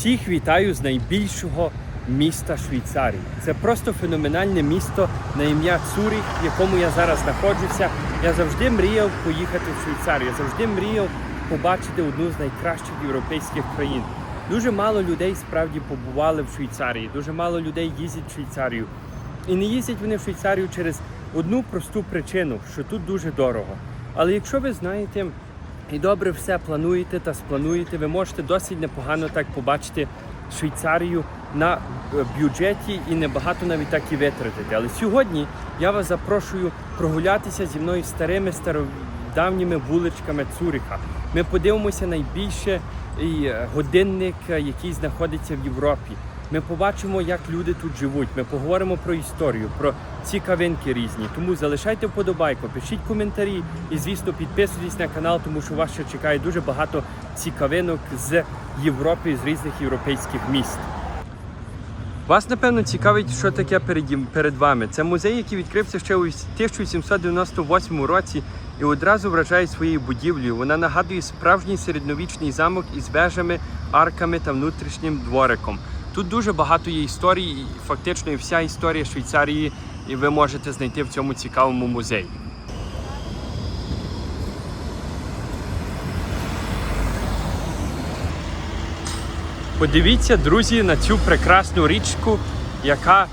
Всіх вітаю з найбільшого міста Швейцарії. Це просто феноменальне місто на ім'я Цуріх, в якому я зараз знаходжуся. Я завжди мріяв поїхати в Швейцарію. Я завжди мріяв побачити одну з найкращих європейських країн. Дуже мало людей справді побували в Швейцарії. Дуже мало людей їздять в Швейцарію. І не їздять вони в Швейцарію через одну просту причину, що тут дуже дорого. Але якщо ви знаєте і добре все плануєте та сплануєте, ви можете досить непогано так побачити Швейцарію на е, бюджеті і небагато навіть так і витратити. Але сьогодні я вас запрошую прогулятися зі мною старими стародавніми вуличками Цуриха. Ми подивимося найбільше е, годинник, е, який знаходиться в Європі. Ми побачимо, як люди тут живуть. Ми поговоримо про історію, про цікавинки різні. Тому залишайте вподобайку, пишіть коментарі і, звісно, підписуйтесь на канал, тому що вас ще чекає дуже багато цікавинок з Європи, з різних європейських міст. Вас напевно цікавить, що таке перед, вами. Це музей, який відкрився ще у 1798 році і одразу вражає своєю будівлею. Вона нагадує справжній середньовічний замок із вежами, арками та внутрішнім двориком. Тут дуже багато є історій, і фактично вся історія Швейцарії і ви можете знайти в цьому цікавому музеї. Подивіться, друзі, на цю прекрасну річку, яка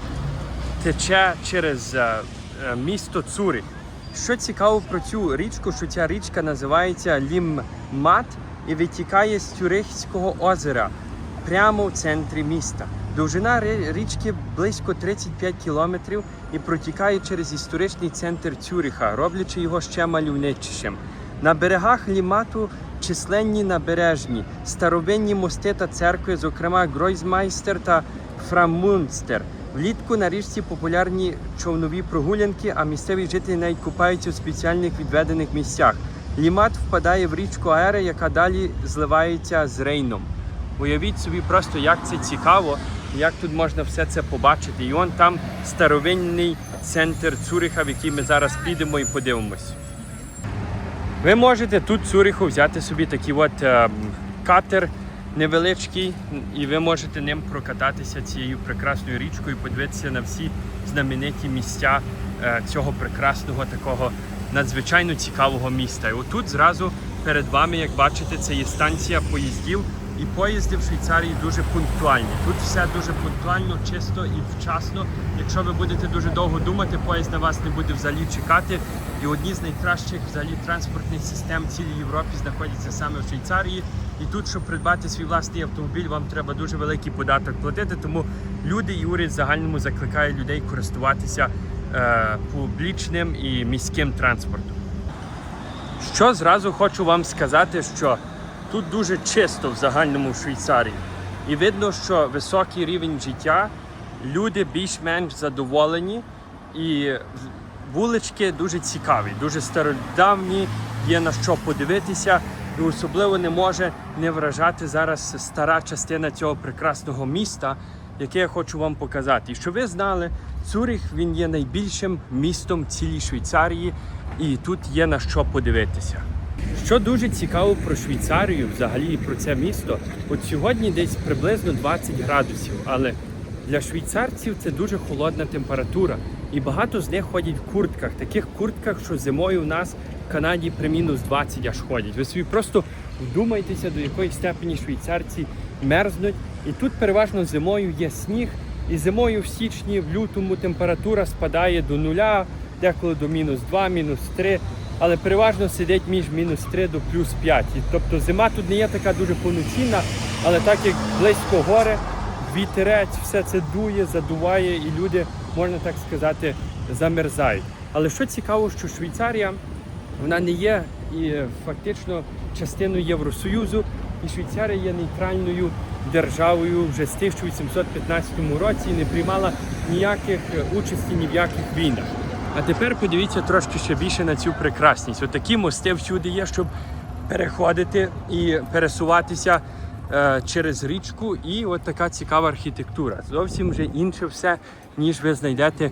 тече через е, е, місто Цурих. Що цікаво про цю річку, що ця річка називається Ліммат і витікає з Цюрихського озера прямо в центрі міста. Довжина річки близько 35 кілометрів і протікає через історичний центр Цюриха, роблячи його ще мальовничішим. На берегах лімату численні набережні, старовинні мости та церкви, зокрема Гройзмайстер та Фрамунстер. Влітку на річці популярні човнові прогулянки, а місцеві жителі навіть купаються у спеціальних відведених місцях. Лімат впадає в річку Аере, яка далі зливається з Рейном. Уявіть собі просто, як це цікаво, як тут можна все це побачити. І он там старовинний центр Цуриха, в який ми зараз підемо і подивимось. Ви можете тут в взяти собі такий от е, катер невеличкий, і ви можете ним прокататися цією прекрасною річкою, і подивитися на всі знамениті місця е, цього прекрасного такого надзвичайно цікавого міста. І отут зразу перед вами, як бачите, це є станція поїздів. І поїзди в Швейцарії дуже пунктуальні. Тут все дуже пунктуально, чисто і вчасно. Якщо ви будете дуже довго думати, поїзд на вас не буде взагалі чекати. І одні з найкращих взагалі транспортних систем цілій Європі знаходяться саме в Швейцарії. І тут, щоб придбати свій власний автомобіль, вам треба дуже великий податок платити. Тому люди і уряд загальному закликають людей користуватися е, публічним і міським транспортом. Що зразу хочу вам сказати, що тут дуже чисто в загальному в Швейцарії. І видно, що високий рівень життя, люди більш-менш задоволені, і вулички дуже цікаві, дуже стародавні, є на що подивитися. І особливо не може не вражати зараз стара частина цього прекрасного міста, яке я хочу вам показати. І щоб ви знали, Цюрих він є найбільшим містом цілій Швейцарії, і тут є на що подивитися. Що дуже цікаво про Швейцарію, взагалі і про це місто, от сьогодні десь приблизно 20 градусів, але для швейцарців це дуже холодна температура. І багато з них ходять в куртках, таких куртках, що зимою в нас в Канаді при мінус 20 аж ходять. Ви собі просто вдумайтеся, до якої степені швейцарці мерзнуть. І тут переважно зимою є сніг, і зимою в січні, в лютому температура спадає до нуля, деколи до мінус 2, мінус 3, але переважно сидить між мінус 3 до плюс 5. І, тобто зима тут не є така дуже повноцінна, але так як близько гори, вітерець, все це дує, задуває, і люди, можна так сказати, замерзають. Але що цікаво, що Швейцарія вона не є і фактично частиною Євросоюзу, і Швейцарія є нейтральною державою вже з 1815 році і не приймала ніяких е, участі ні в яких війнах. А тепер подивіться трошки ще більше на цю прекрасність. Отакі мости всюди є, щоб переходити і пересуватися е, через річку. І от така цікава архітектура. Зовсім вже інше все, ніж ви знайдете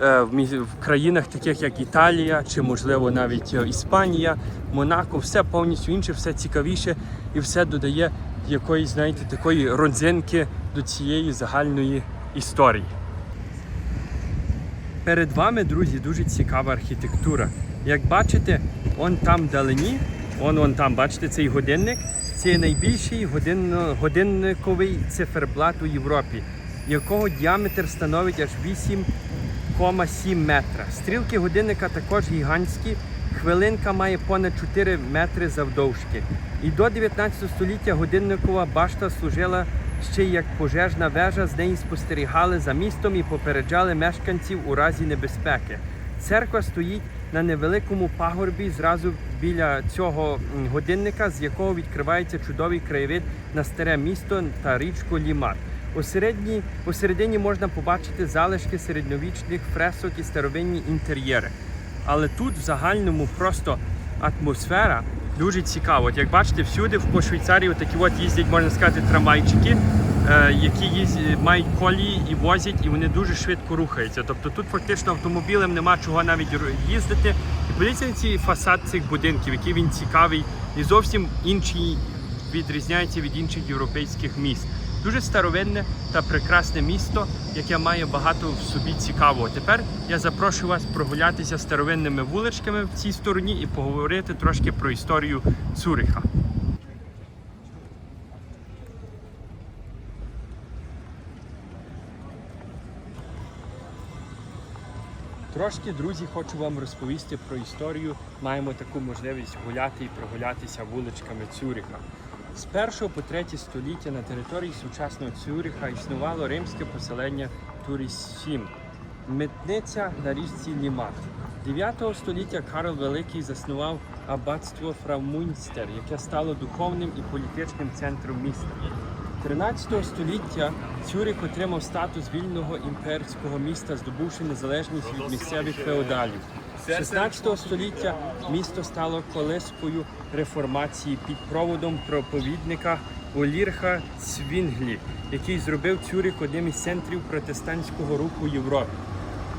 е, в, в країнах, таких як Італія, чи можливо навіть е, Іспанія, Монако. Все повністю інше, все цікавіше і все додає якоїсь, знаєте, такої родзинки до цієї загальної історії. Перед вами, друзі, дуже цікава архітектура. Як бачите, он там вдалині, он, он там, бачите, цей годинник. Це найбільший годинно- годинниковий циферблат у Європі, якого діаметр становить аж 8,7 метра. Стрілки годинника також гігантські. Хвилинка має понад 4 метри завдовжки. І до 19 століття годинникова башта служила ще як пожежна вежа. З неї спостерігали за містом і попереджали мешканців у разі небезпеки. Церква стоїть на невеликому пагорбі зразу біля цього годинника, з якого відкривається чудовий краєвид на старе місто та річку Лімат. У середній, середині можна побачити залишки середньовічних фресок і старовинні інтер'єри. Але тут в загальному просто атмосфера дуже цікаво. От як бачите, всюди по Швейцарії такі от їздять, можна сказати, трамвайчики, е, які їздять, мають колії і возять, і вони дуже швидко рухаються. Тобто тут фактично автомобілем нема чого навіть їздити. І подивіться на цей фасад цих будинків, який він цікавий і зовсім інший відрізняється від інших європейських міст. Дуже старовинне та прекрасне місто, яке має багато в собі цікавого. Тепер я запрошую вас прогулятися старовинними вуличками в цій стороні і поговорити трошки про історію Цюриха. Трошки, друзі, хочу вам розповісти про історію. Маємо таку можливість гуляти і прогулятися вуличками Цюриха. З 1 по 3 століття на території сучасного Цюриха існувало римське поселення Турісім, митниця на річці Лімат. 9 століття Карл Великий заснував аббатство Фрамунстер, яке стало духовним і політичним центром міста. 13 століття Цюрих отримав статус вільного імперського міста, здобувши незалежність від місцевих феодалів. 16 століття місто стало колискою реформації під проводом проповідника Олірха Цвінглі, який зробив Цюрих одним із центрів протестантського руху в Європі.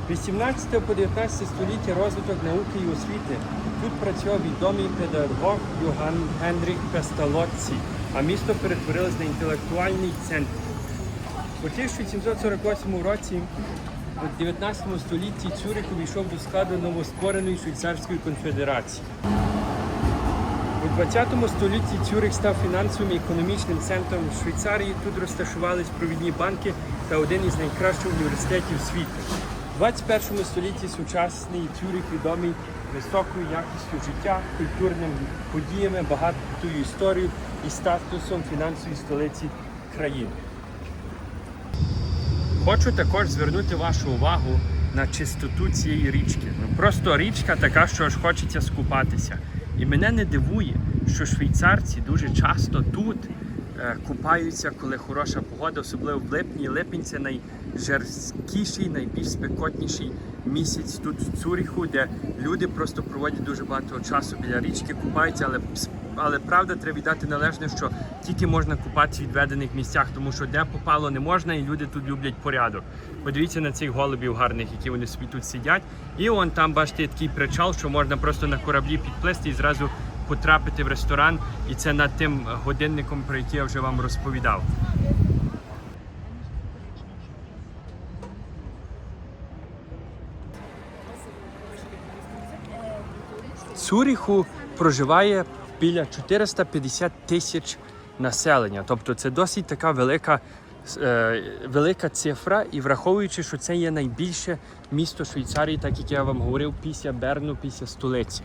18 по 19 століття розвиток науки і освіти. Тут працював відомий педагог Йоганн Генріх Песталоцці, а місто перетворилось на інтелектуальний центр. У 1748 році у 19 столітті Цюрих увійшов до складу новоствореної Швейцарської конфедерації. У 20 столітті Цюрих став фінансовим і економічним центром Швейцарії. Тут розташувались провідні банки та один із найкращих університетів світу. У 21 столітті сучасний Цюрих відомий високою якістю життя, культурними подіями, багатою історією і статусом фінансової столиці країни. Хочу також звернути вашу увагу на чистоту цієї річки. Ну просто річка така, що аж хочеться скупатися. І мене не дивує, що швейцарці дуже часто тут е, купаються, коли хороша погода, особливо в липні. Липень це найжорсткіший, найбільш спекотніший місяць тут в Цюріху, де люди просто проводять дуже багато часу біля річки, купаються, але але правда треба віддати належне, що тільки можна купатися в відведених місцях, тому що де попало не можна, і люди тут люблять порядок. Подивіться на цих голубів гарних, які вони собі тут сидять. І он там бачите такий причал, що можна просто на кораблі підплисти і зразу потрапити в ресторан. І це над тим годинником, про який я вже вам розповідав. Цюріху проживає біля 450 тисяч населення. Тобто це досить така велика, е, велика цифра, і враховуючи, що це є найбільше місто Швейцарії, так як я вам говорив, після Берну, після столиці.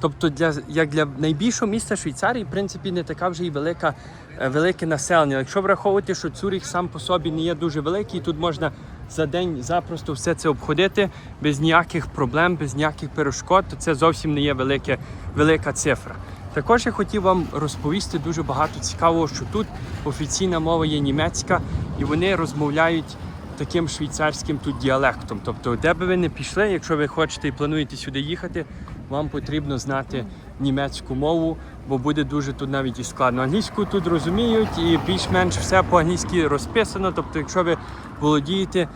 Тобто, для, як для найбільшого міста Швейцарії, в принципі, не така вже й велика, е, велике населення. Якщо враховувати, що Цюріх сам по собі не є дуже великий, тут можна за день запросто все це обходити без ніяких проблем, без ніяких перешкод, то це зовсім не є велике, велика цифра. Також я хотів вам розповісти дуже багато цікавого, що тут офіційна мова є німецька, і вони розмовляють таким швейцарським тут діалектом. Тобто, де би ви не пішли, якщо ви хочете і плануєте сюди їхати, вам потрібно знати німецьку мову, бо буде дуже тут навіть і складно. Англійську тут розуміють і більш-менш все по-англійськи розписано. Тобто, якщо ви володієте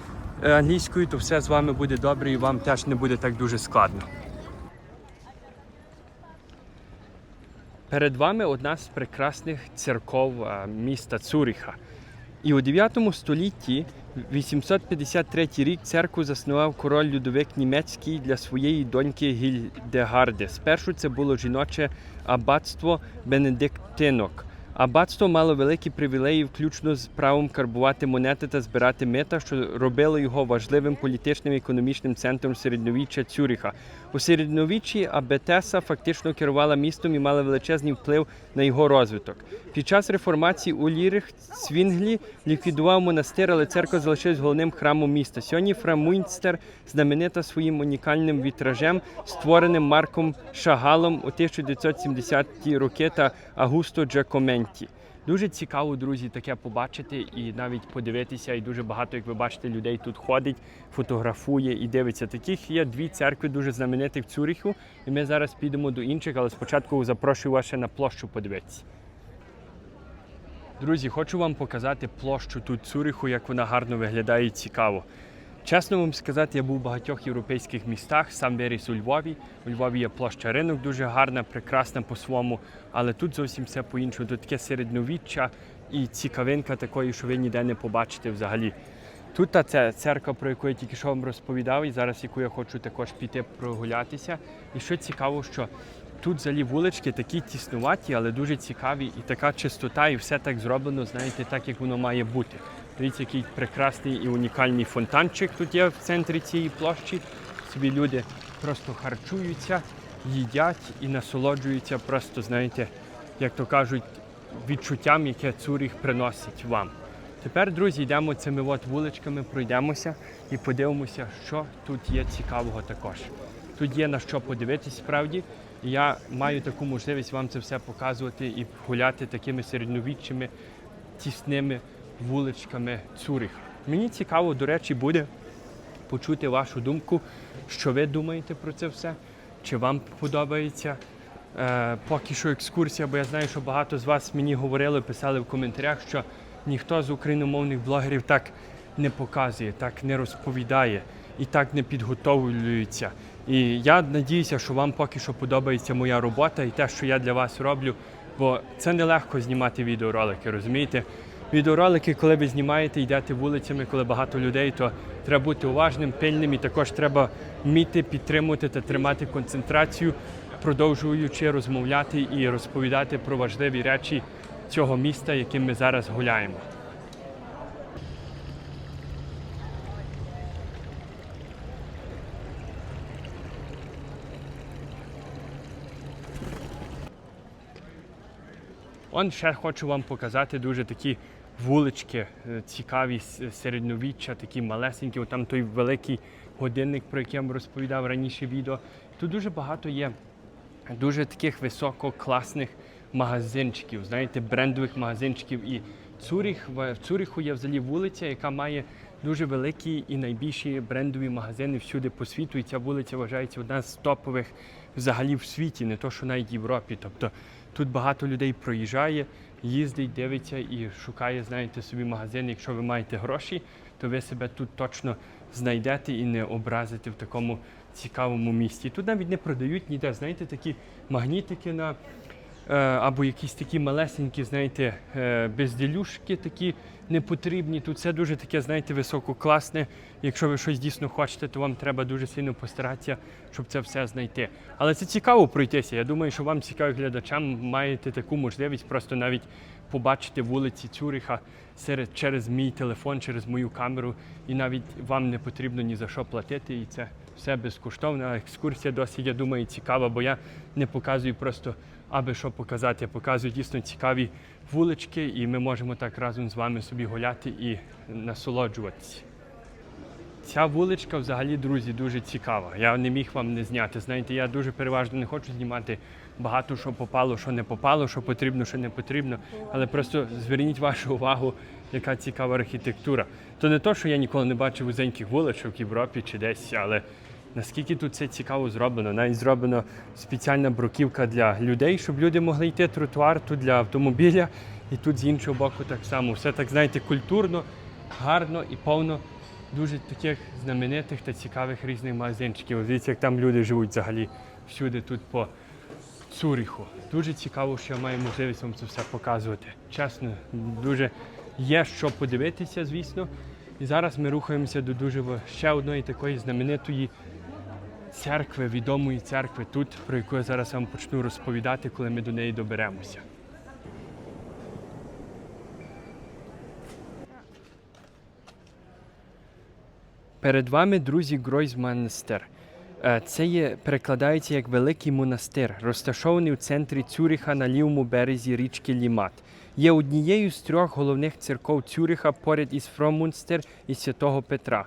е, англійською, то все з вами буде добре і вам теж не буде так дуже складно. Перед вами одна з прекрасних церков е, міста Цуріха, І у 9 столітті, 853 рік, церкву заснував король Людовик Німецький для своєї доньки Гільдегарди. Спершу це було жіноче аббатство Бенедиктинок. Аббатство мало великі привілеї, включно з правом карбувати монети та збирати мита, що робило його важливим політичним і економічним центром середньовіччя Цюриха. У середньовіччі Абетеса фактично керувала містом і мала величезний вплив на його розвиток. Під час реформації у Лірих Цвінглі ліквідував монастир, але церква залишилась головним храмом міста. Сьогодні Фрамунстер знаменита своїм унікальним вітражем, створеним Марком Шагалом у 1970-ті роки та Агусто Джакоменті. Дуже цікаво, друзі, таке побачити і навіть подивитися. І дуже багато, як ви бачите, людей тут ходить, фотографує і дивиться. Таких є дві церкви дуже знаменитих в Цюриху. І ми зараз підемо до інших, але спочатку запрошую вас ще на площу подивитися. Друзі, хочу вам показати площу тут Цюриху, як вона гарно виглядає і цікаво. Чесно вам сказати, я був у багатьох європейських містах, сам виріс у Львові. У Львові є площа ринок дуже гарна, прекрасна по-своєму, але тут зовсім все по-іншому. Тут таке середньовіччя і цікавинка такої, що ви ніде не побачите взагалі. Тут та ця церква, про яку я тільки що вам розповідав, і зараз яку я хочу також піти прогулятися. І що цікаво, що тут взагалі вулички такі тіснуваті, але дуже цікаві, і така чистота, і все так зроблено, знаєте, так як воно має бути. Дивіться, який прекрасний і унікальний фонтанчик тут є в центрі цієї площі. Собі люди просто харчуються, їдять і насолоджуються, просто, знаєте, як то кажуть, відчуттям, яке Цуріх приносить вам. Тепер, друзі, йдемо цими от вуличками, пройдемося і подивимося, що тут є цікавого також. Тут є на що подивитись справді. І я маю таку можливість вам це все показувати і гуляти такими середньовіччими тісними вуличками Цюриха. Мені цікаво, до речі, буде почути вашу думку, що ви думаєте про це все, чи вам подобається е, поки що екскурсія, бо я знаю, що багато з вас мені говорили, писали в коментарях, що ніхто з україномовних блогерів так не показує, так не розповідає і так не підготовлюється. І я надіюся, що вам поки що подобається моя робота і те, що я для вас роблю, бо це нелегко знімати відеоролики, розумієте? Відеоролики, коли ви знімаєте, йдете вулицями, коли багато людей, то треба бути уважним, пильним і також треба вміти підтримувати та тримати концентрацію, продовжуючи розмовляти і розповідати про важливі речі цього міста, яким ми зараз гуляємо. Он ще хочу вам показати дуже такі вулички, е, цікаві середньовіччя, такі малесенькі. Там той великий годинник, про який я вам розповідав раніше відео. Тут дуже багато є дуже таких висококласних магазинчиків, знаєте, брендових магазинчиків. І Цуріх, в Цюриху є взагалі вулиця, яка має дуже великі і найбільші брендові магазини всюди по світу. І ця вулиця вважається одна з топових взагалі в світі, не то що навіть в Європі. Тобто тут багато людей проїжджає, їздить, дивиться і шукає, знаєте, собі магазин. Якщо ви маєте гроші, то ви себе тут точно знайдете і не образите в такому цікавому місті. Тут навіть не продають ніде, знаєте, такі магнітики на або якісь такі малесенькі, знаєте, е, безділюшки такі непотрібні. Тут все дуже таке, знаєте, висококласне. Якщо ви щось дійсно хочете, то вам треба дуже сильно постаратися, щоб це все знайти. Але це цікаво пройтися. Я думаю, що вам цікаво глядачам маєте таку можливість просто навіть побачити вулиці Цюриха серед через мій телефон, через мою камеру, і навіть вам не потрібно ні за що платити. І це все безкоштовно. Екскурсія досить, я думаю, цікава, бо я не показую просто аби що показати. Я показую дійсно цікаві вулички, і ми можемо так разом з вами собі гуляти і насолоджуватися. Ця вуличка взагалі, друзі, дуже цікава. Я не міг вам не зняти. Знаєте, я дуже переважно не хочу знімати багато що попало, що не попало, що потрібно, що не потрібно. Але просто зверніть вашу увагу, яка цікава архітектура. То не то, що я ніколи не бачив вузеньких вуличок в Європі чи десь, але наскільки тут це цікаво зроблено. Навіть зроблена спеціальна бруківка для людей, щоб люди могли йти тротуар тут для автомобіля, і тут з іншого боку так само. Все так, знаєте, культурно, гарно і повно дуже таких знаменитих та цікавих різних магазинчиків. Дивіться, як там люди живуть взагалі всюди тут по Цуріху. Дуже цікаво, що я маю можливість вам це все показувати. Чесно, дуже є що подивитися, звісно. І зараз ми рухаємося до дуже ще одної такої знаменитої церкви, відомої церкви тут, про яку я зараз вам почну розповідати, коли ми до неї доберемося. Перед вами, друзі, Гройзманстер. Е, Це є, перекладається як Великий монастир, розташований у центрі Цюріха на лівому березі річки Лімат. Є однією з трьох головних церков Цюріха поряд із Фромунстер і Святого Петра.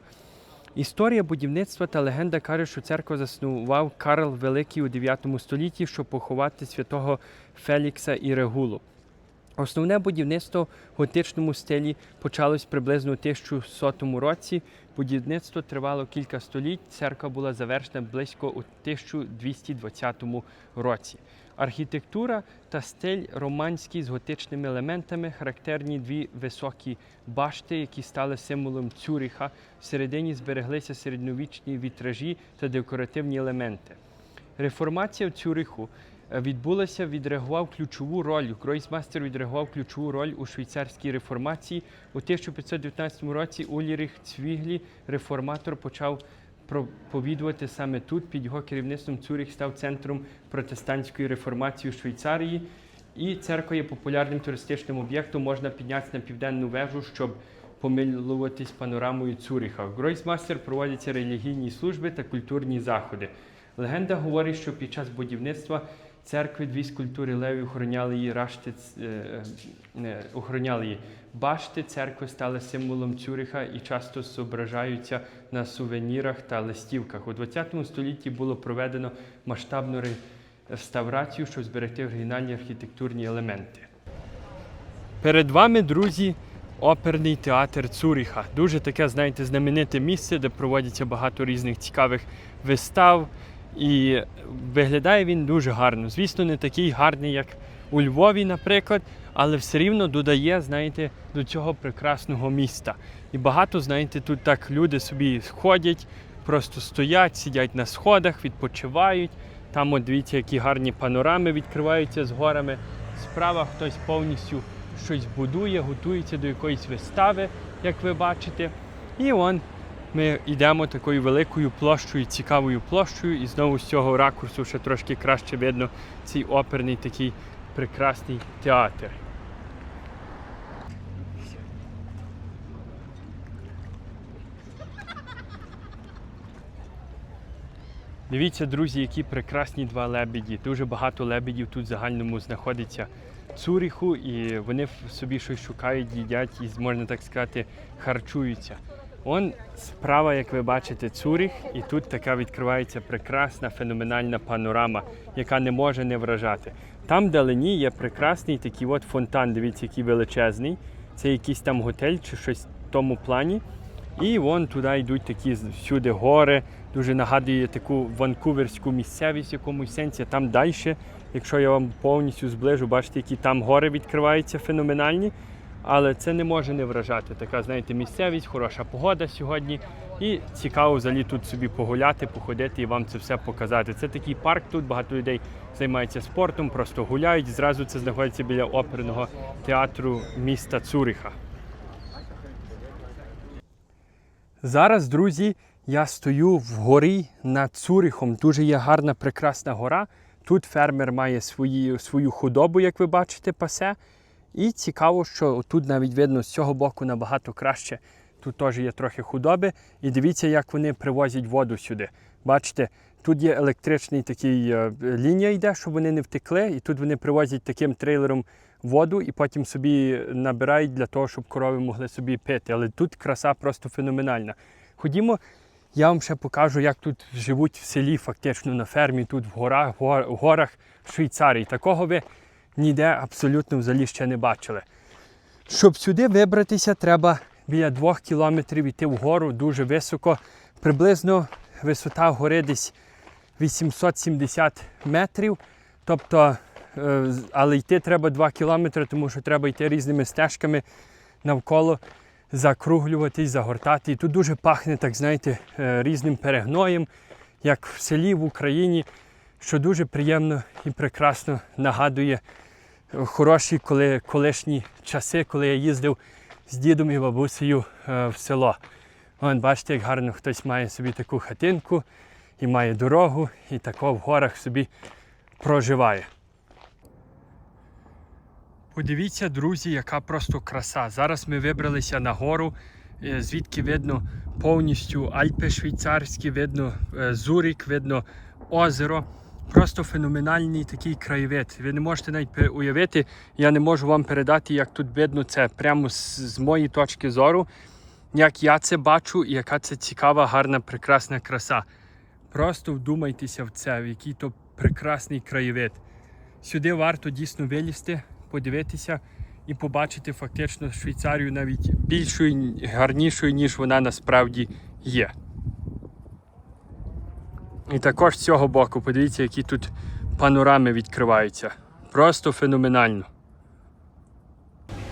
Історія будівництва та легенда каже, що церкву заснував Карл Великий у 9 столітті, щоб поховати святого Фелікса і Регулу. Основне будівництво в готичному стилі почалось приблизно у 1100 році. Будівництво тривало кілька століть. Церква була завершена близько у 1220 році. Архітектура та стиль романський з готичними елементами, характерні дві високі башти, які стали символом Цюріха. Всередині збереглися середньовічні вітражі та декоративні елементи. Реформація в Цюриху е, відбулася, відреагував ключову роль. Гройсмастер відреагував ключову роль у швейцарській реформації. У 1519 році Уліріх Цвіглі, реформатор, почав проповідувати саме тут. Під його керівництвом Цюрих став центром протестантської реформації у Швейцарії. І церква є популярним туристичним об'єктом. Можна піднятися на південну вежу, щоб помилуватись панорамою Цюриха. В Гройсмастер проводяться релігійні служби та культурні заходи. Легенда говорить, що під час будівництва церкви дві скульптури левів охороняли її рашти, ц- е, е, охороняли її. Башти церкви стали символом Цюриха і часто зображаються на сувенірах та листівках. У ХХ столітті було проведено масштабну реставрацію, щоб зберегти оригінальні архітектурні елементи. Перед вами, друзі, оперний театр Цуріха. Дуже таке, знаєте, знамените місце, де проводяться багато різних цікавих вистав. І виглядає він дуже гарно. Звісно, не такий гарний, як у Львові, наприклад, але все рівно додає, знаєте, до цього прекрасного міста. І багато, знаєте, тут так люди собі ходять, просто стоять, сидять на сходах, відпочивають. Там, от дивіться, які гарні панорами відкриваються з горами. Справа хтось повністю щось будує, готується до якоїсь вистави, як ви бачите. І он ми йдемо такою великою площею, цікавою площею, і знову з цього ракурсу ще трошки краще видно цей оперний такий прекрасний театр. Дивіться, друзі, які прекрасні два лебеді. Дуже багато лебедів тут в загальному знаходиться Цуріху, і вони собі щось шукають, їдять і, можна так сказати, харчуються. Он справа, як ви бачите, Цуріх, і тут така відкривається прекрасна феноменальна панорама, яка не може не вражати. Там вдалині є прекрасний такий от фонтан, дивіться, який величезний. Це якийсь там готель чи щось в тому плані. І вон туди йдуть такі всюди гори, дуже нагадує таку ванкуверську місцевість в якомусь сенсі. Там далі, якщо я вам повністю зближу, бачите, які там гори відкриваються феноменальні. Але це не може не вражати. Така, знаєте, місцевість, хороша погода сьогодні. І цікаво взагалі тут собі погуляти, походити і вам це все показати. Це такий парк, тут багато людей займаються спортом, просто гуляють. Зразу це знаходиться біля оперного театру міста Цюриха. Зараз, друзі, я стою в горі над Цурихом. Дуже є гарна, прекрасна гора. Тут фермер має свої, свою худобу, як ви бачите, пасе. І цікаво, що тут навіть видно з цього боку набагато краще. Тут теж є трохи худоби. І дивіться, як вони привозять воду сюди. Бачите, тут є електричний такий е, лінія йде, щоб вони не втекли. І тут вони привозять таким трейлером воду і потім собі набирають для того, щоб корови могли собі пити. Але тут краса просто феноменальна. Ходімо, я вам ще покажу, як тут живуть в селі, фактично на фермі, тут в горах, в гор- в горах Швейцарії. Такого ви ніде абсолютно взагалі ще не бачили. Щоб сюди вибратися, треба біля двох кілометрів йти вгору дуже високо. Приблизно висота гори десь 870 метрів. Тобто, е, але йти треба 2 кілометри, тому що треба йти різними стежками навколо, закруглюватись, загортати. І тут дуже пахне, так знаєте, е, різним перегноєм, як в селі в Україні. що дуже приємно і прекрасно нагадує хороші коли, колишні часи, коли я їздив з дідом і бабусею е, в село. Вон, бачите, як гарно хтось має собі таку хатинку і має дорогу, і тако в горах собі проживає. Подивіться, друзі, яка просто краса. Зараз ми вибралися на гору, е, звідки видно повністю Альпи швейцарські, видно е, Зурік, видно озеро. Просто феноменальний такий краєвид. Ви не можете навіть уявити, я не можу вам передати, як тут видно це прямо з, з моєї точки зору, як я це бачу і яка це цікава, гарна, прекрасна краса. Просто вдумайтеся в це, в який то прекрасний краєвид. Сюди варто дійсно вилізти, подивитися і побачити фактично Швейцарію навіть більшою, гарнішою, ніж вона насправді є. І також з цього боку, подивіться, які тут панорами відкриваються. Просто феноменально.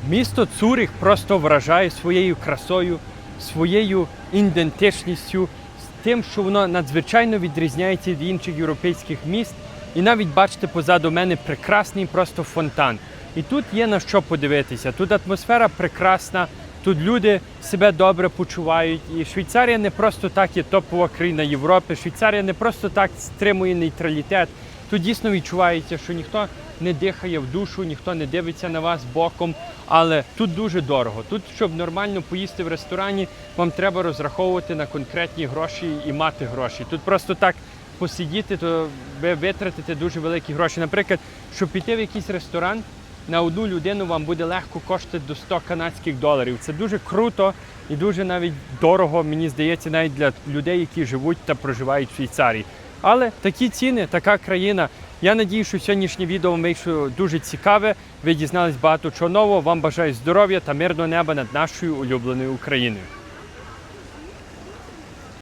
Місто Цурих просто вражає своєю красою, своєю ідентичністю, з тим, що воно надзвичайно відрізняється від інших європейських міст. І навіть бачите позаду мене прекрасний просто фонтан. І тут є на що подивитися. Тут атмосфера прекрасна, тут люди себе добре почувають. І Швейцарія не просто так є топова країна Європи. Швейцарія не просто так стримує нейтралітет. Тут дійсно відчувається, що ніхто не дихає в душу, ніхто не дивиться на вас боком. Але тут дуже дорого. Тут, щоб нормально поїсти в ресторані, вам треба розраховувати на конкретні гроші і мати гроші. Тут просто так посидіти, то ви витратите дуже великі гроші. Наприклад, щоб піти в якийсь ресторан, на одну людину вам буде легко коштувати до 100 канадських доларів. Це дуже круто і дуже навіть дорого, мені здається, навіть для людей, які живуть та проживають в Швейцарії. Але такі ціни, така країна. Я надію, що сьогоднішнє відео вийшло дуже цікаве. Ви дізнались багато чого нового. Вам бажаю здоров'я та мирного неба над нашою улюбленою Україною.